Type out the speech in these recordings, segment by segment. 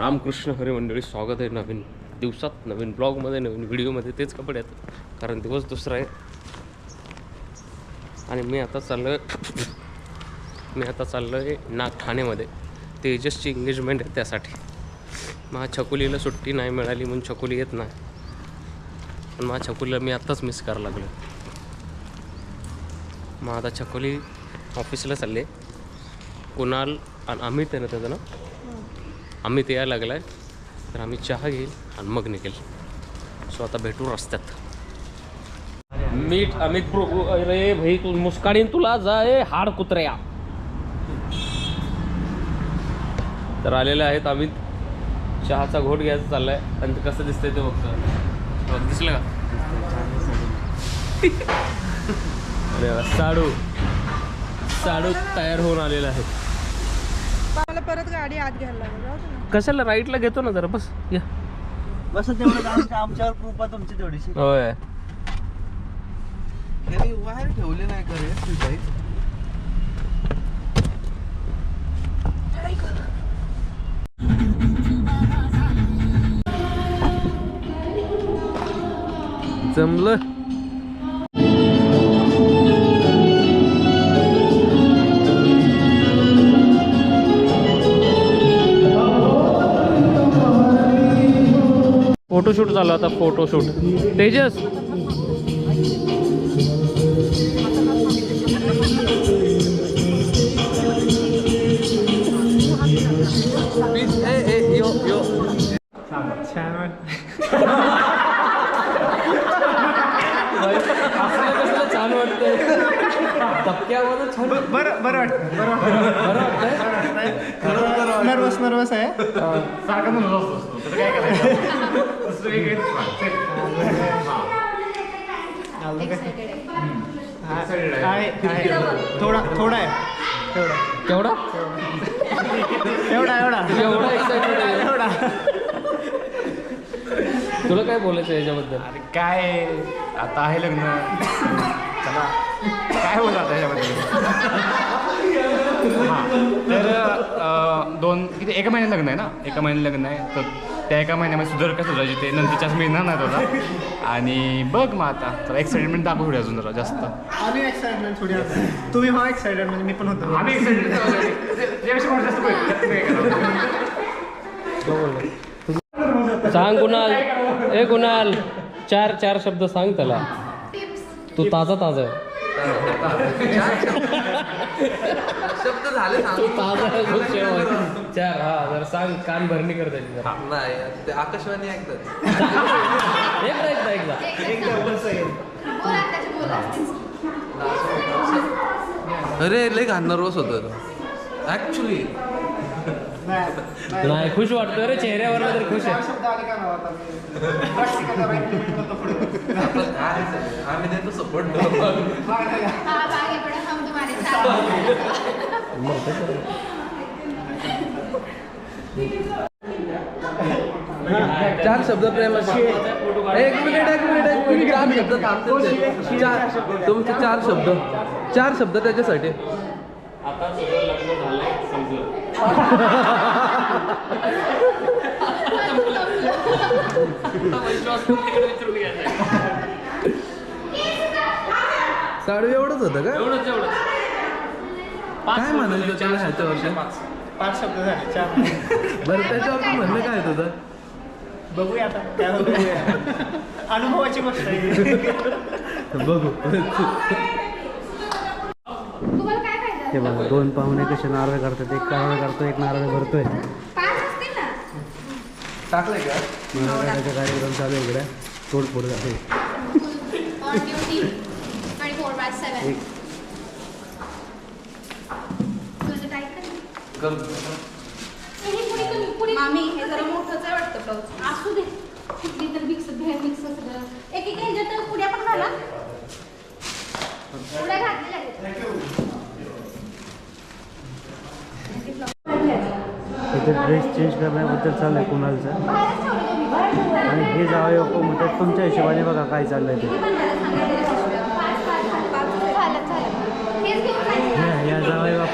रामकृष्ण हरी मंडळी स्वागत आहे नवीन दिवसात नवीन ब्लॉगमध्ये नवीन व्हिडिओमध्ये. तेच कपडे आहेत कारण दिवस दुसरा आहे. आणि मी आता चाललो आहे मी आता चाललो आहे नाग ठाण्यामध्ये तेजसची एंगेजमेंट आहे त्यासाठी. मग छकुलीला सुट्टी नाही मिळाली म्हणून छकुली येत नाही. पण मग छकुलीला मी आत्ताच मिस करायला लागलो मग आता छकुली ऑफिसला चालले कुणाल आणि अमित आहे ना त्याचं ना अमित यायला लागला आहे तर आम्ही चहा घेईल आणि मग निघेल. सो आता भेटू रस्त्यात. मीठ अमित प्रभू अरे भाई तू मुस्काडीन तुला जाय हाड कुत्र्या. तर आलेले आहेत अमित. चहाचा घोट घ्यायचा चाललाय. आणि ते कसं दिसतंय ते बघतो. बघ, दिसलं का? अरे साडू. साडू तयार होऊन आलेला आहे. मला परत गाडी आत घ्यायला लागेल जाऊ दे ना. कशाला राईटला घेतो ना जरा बस या. बस तेवढं आमच्या आमच्यावर कृपा तुमची थोडीशी होय. बाहेर ठेवले नाही का रे जमलं. फोटोशूट झालं आता फोटोशूट. तेजस. छान वाटतंय. धक्क्यावर छान बरं बरं वाटतं बरं वाटतं नर्वस नर्वस आहे? सारखं म्हणत असतो. त्याचं काय करायचं? दुसरं काही काहीच नाही. आहे. आहे थोडा थोडा आहे. तेवढा केवढा एवढा एवढा. एवढा एक्साइटेड आहे. एवढा. तुला काय बोलायचं याच्याबद्दल? अरे काय? आता आहे लग्न. चला. काय होत आता ह्याच्यामध्ये हां. तर अं, दोन किती एका महिन्यात लग्न आहे ना? एका महिन्यात लग्न आहे. तर त्या एका महिन्यामध्ये सुधार का सुधारायची ते नंतरच्याच मिळणार नाही तुला. आणि बघ मग आता. चला एक्साइटमेंट दाखव थोडी अजून जरा जास्त. आम्ही एक्साइटमेंट थोडी आता. तुम्ही हा एक्साइटेड म्हणजे मी पण होतो. आम्ही सांग कुणाल. ए कुणाल. चार चार शब्द सांग त्याला. तू ताजा ताजा आहे. शब्द झाले तू ताजा आहे, खूप शेव आहे. चार हा जरा सांग कान भरणी कर त्याची जरा. नाही ते आकाशवाणी ऐकतात. एकदा एकदा एकदा. अरे लय घाण नर्वस होतं. ऍक्च्युली नाही खुश वाटतोय रे चेहऱ्यावर तरी खुश आहे. आम्ही देतो सपोर्ट चार शब्द प्रेमाचे एक मिनिट एक मिनिट एक मिनिट. चार शब्द थांबते चार तुमचे चार शब्द. चार शब्द त्याच्यासाठी. साडू एवढंच होतं का? एवढंच एवढंच. काय म्हणायचं तुला ह्याच्यावरती पाच. शब्द झाले चार बरं त्याच्यावरती म्हणणं काय तुझं बघूया आता काय होतं अनुभवाची गोष्ट आहे. बघू. हे बघा दोन पाहुणे कसे नारळ करतात एक नारळ करतो एक नारळ भरतोय. टाकलंय का? कार्यक्रम चालू आहे इकडे. तोडफोड एक. मामी हे जरा मोठंच आहे वाटतं ब्लाऊज. असू दे. कुठली तर मिक्स भेळ मिक्स सगळं एक एक ह्याच्यात पुड्या पण घाला. पुड्या घातलेल्या आहेत. इथे ड्रेस चेंज करण्याबद्दल चालू आहे कुणालचं. आणि हे जावं म्हणतात तुमच्या हिशोबाने बघा काय चाललंय ते.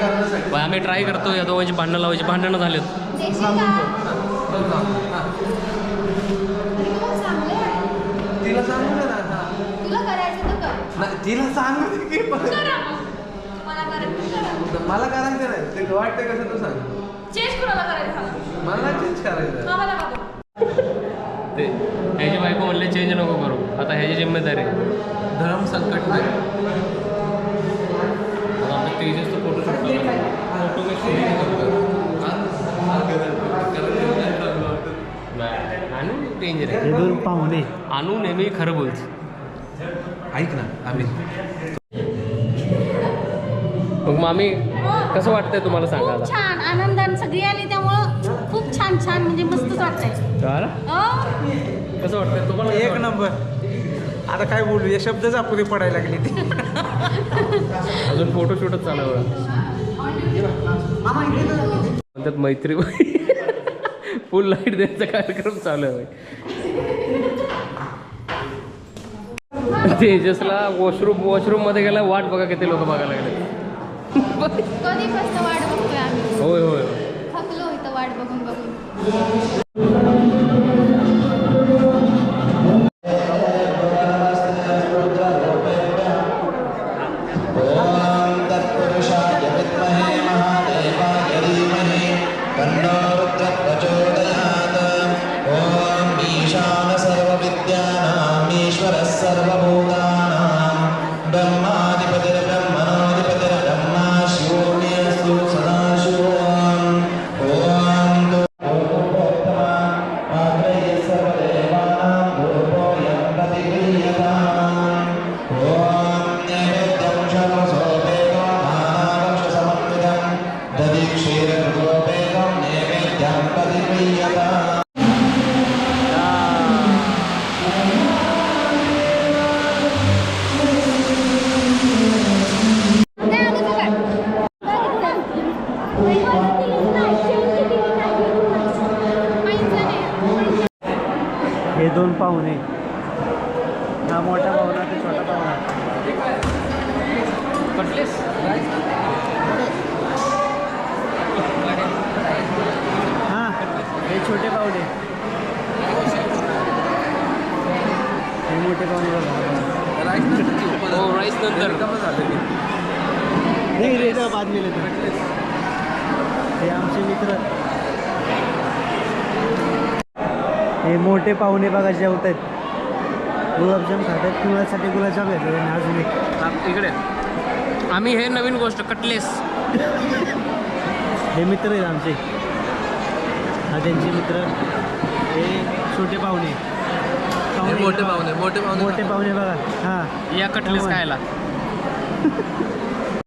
करण्यासाठी पण आम्ही ट्राय करतो या दोघांची भांडणं लावायची भांडणं झालेत. तिला सांगू ना. तुला सांगू की. मला करायचं नाही ते वाटतं कसं तू सांग. मला चेंज करायचं. ते ह्याची बायको म्हणले चेंज नको करू आता ह्याची जिम्मेदारी धर्म संकट नाही आता आमच्या तेजसचं फोटो शूट फोटो आणू डेंजर आहे हे दोन पाहुणे. आणू नेहमी खरं बोलते. ऐक ना आम्ही. मग मामी कसं वाटतंय तुम्हाला सांगा खूप छान आनंदाने सगळी आली त्यामुळं खूप छान छान म्हणजे मस्तच वाटतंय? अं? कसं वाटतंय तुम्हाला? कसं एक वाटतंय? नंबर. आता काय बोलू या शब्दच अपुरी पडायला लागली. ती अजून फोटो शूटच चालू आहे. म्हणतात मैत्री फुल लाइट द्यायचा कार्यक्रम चालू आहे तेजसला वॉशरूम वॉशरूममध्ये गेला वाट बघा किती लोक बघायला लागले कधीपासून वाट बघतोय आम्ही? होय होय. वाट बघून बघून. तत्पुरुषाय हे दोन पाहुणे. हा मोठा पाहुणा ते छोटा पाहुणा हां हे छोटे पाहुणे हे मोठे पाहुणे बघा. हो राईस नंतर. नाही रे इथं बाद तर हे आमचे मित्र. हे मोठे पाहुणे बघा जेवत आहेत गुलाबजाम खात आहेत कुणासाठी गुलाबजाम घेतले अजून एक. आप- इकडे. आम्ही हे नवीन गोष्ट कटलेस. हे मित्र आहेत आमचे. त्यांचे मित्र हे छोटे पाहुणे. मोठे पाहुणे मोठे पाहुणे मोठे पाहुणे बघा. हां. या कटलेस. खायला.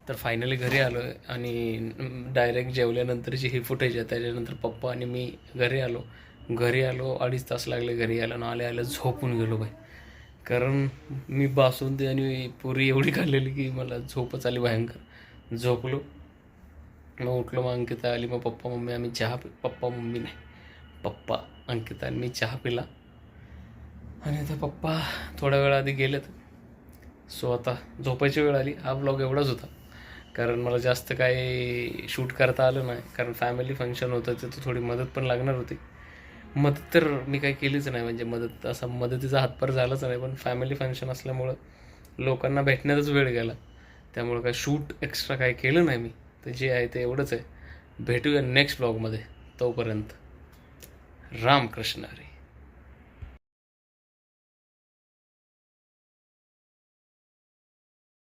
तर फायनली घरी आलो आहे आणि डायरेक्ट जेवल्यानंतरची ही फुटेज आहे. त्याच्यानंतर पप्पा आणि मी घरी आलो. घरी आलो अडीच तास लागले घरी आलो आणि आले आले झोपून गेलो बाई. कारण मी बासुंदी आणि पुरी एवढी खाल्लेली की मला झोपच आली भयंकर. झोपलो. मग उठलो मग अंकिता आली मग पप्पा मम्मी आम्ही चहा पि पप्पा मम्मी नाही पप्पा अंकिता मी चहा पिला आणि आता पप्पा थोड्या वेळा आधी गेलेत सो आता झोपायची वेळ आली हा ब्लॉग एवढाच होता कारण मला जास्त काही शूट करता आलं नाही कारण फॅमिली फंक्शन होतं तिथं थोडी मदत पण लागणार होती मदत तर मी काही केलीच नाही म्हणजे मदत असा मदतीचा हातभार झालाच नाही पण फॅमिली फंक्शन असल्यामुळं लोकांना भेटण्यातच वेळ गेला त्यामुळं काय शूट एक्स्ट्रा काय केलं नाही मी तर जे आहे ते एवढंच आहे. भेटूया नेक्स्ट ब्लॉगमध्ये तोपर्यंत रामकृष्ण हरी.